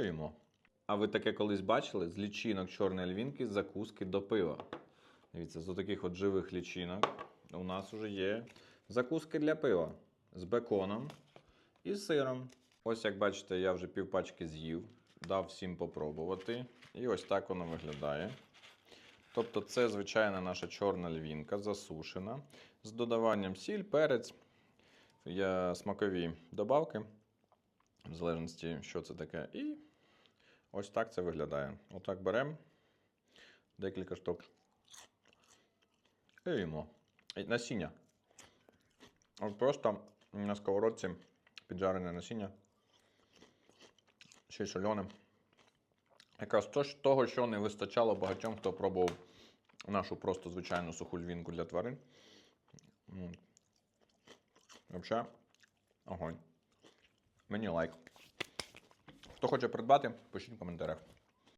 Їмо. А ви таке колись бачили? З лічинок чорної львінки закуски до пива. Дивіться, з таких от живих лічинок у нас вже є закуски для пива з беконом і з сиром. Ось як бачите, я вже півпачки з'їв, дав всім попробувати. І ось так воно виглядає. Тобто, це звичайна наша чорна львінка, засушена, з додаванням сіль, перець, є смакові добавки, в залежності, що це таке. І ось так це виглядає. Отак беремо декілька штук. І їмо. Насіння. От просто на сковородці піджарене насіння. Ще солене. Якраз то, того, що не вистачало багатьом, хто пробував нашу просто звичайну суху львінку для тварин. Взагалі, огонь. Мені лайк. Хто хоче придбати, пишіть в коментарях.